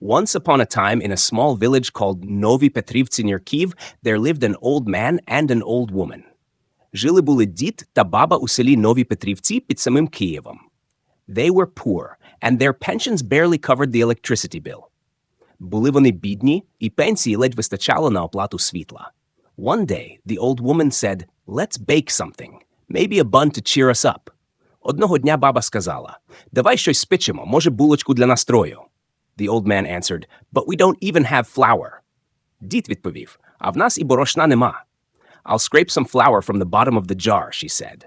Once upon a time, in a small village called Novi Petrivci near Kiev, there lived an old man and an old woman. Жили були дід та баба у селі Нові Петрівці під самим Києвом. They were poor, and their pensions barely covered the electricity bill. Були вони бідні, і пенсії ледь вистачало на оплату світла. One day, the old woman said, Let's bake something. Maybe a bun to cheer us up. Одного дня баба сказала, Давай щось спечемо, може булочку для настрою. The old man answered, But we don't even have flour. Дід відповів, А в нас і борошна нема. I'll scrape some flour from the bottom of the jar, she said.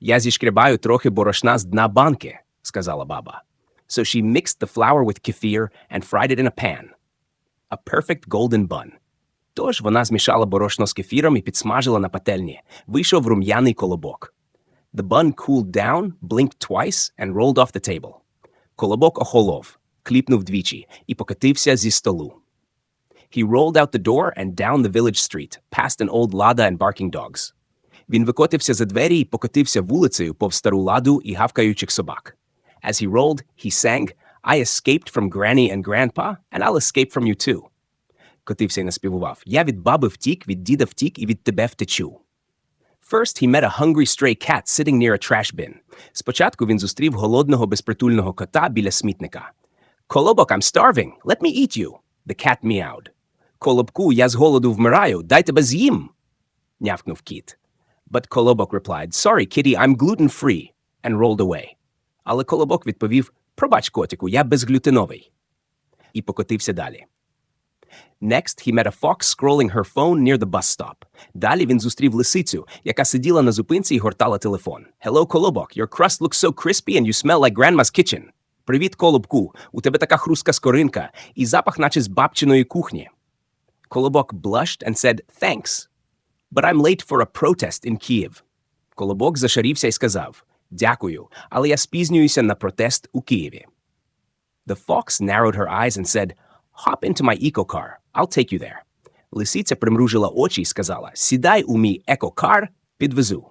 Я зішкребаю трохи борошна з дна банки, сказала баба. So she mixed the flour with kefir and fried it in a pan. A perfect golden bun. Тож вона змішала борошно з кефіром і підсмажила на пательні. Вийшов рум'яний колобок. The bun cooled down, blinked twice, and rolled off the table. Колобок охолов, Кліпнув двічі і покотився зі столу. He rolled out the door and down the village street, past an old lada and barking dogs. Він викотився за двері і покотився вулицею повз стару ладу і гавкаючих собак. As he rolled, he sang, I escaped from Granny and Grandpa, and I'll escape from you too. Котився й наспівував, Я від баби втік, від діда втік і від тебе втечу. First, he met a hungry stray cat sitting near a trash bin. Спочатку він зустрів голодного безпритульного кота біля смітника. Колобок, I'm starving. Let me eat you. The cat meowed. Колобку, я з голоду вмираю. Дай тебе з'їм. Нявкнув кіт. But Колобок replied, Sorry, kitty, I'm gluten-free, and rolled away. Але Колобок відповів, Пробач, котику, я безглютеновий. І покотився далі. Next, he met a fox scrolling her phone near the bus stop. Далі він зустрів лисицю, яка сиділа на зупинці і гортала телефон. Hello, Колобок. Your crust looks so crispy and you smell like grandma's kitchen. Привіт, Колобку. У тебе така хрустка скоринка і запах наче з бабчиної кухні. Колобок blushed and said, Thanks. But I'm late for a protest in Kyiv. Колобок зашарівся і сказав, Дякую, але я спізнююся на протест у Києві. The fox narrowed her eyes and said, Hop into my eco-car. I'll take you there. Лисиця примружила очі і сказала, Сідай у мій еко-кар, підвезу.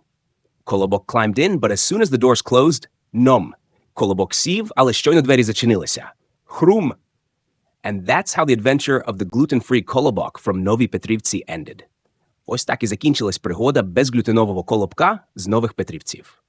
Колобок climbed in, but as soon as the doors closed, ном. Колобок сів, але щойно двері зачинилися. Хрум. And that's how the adventure of the gluten-free колобок from Нові Петрівці ended. Ось так і закінчилась пригода безглютенового колобка з Нових Петрівців.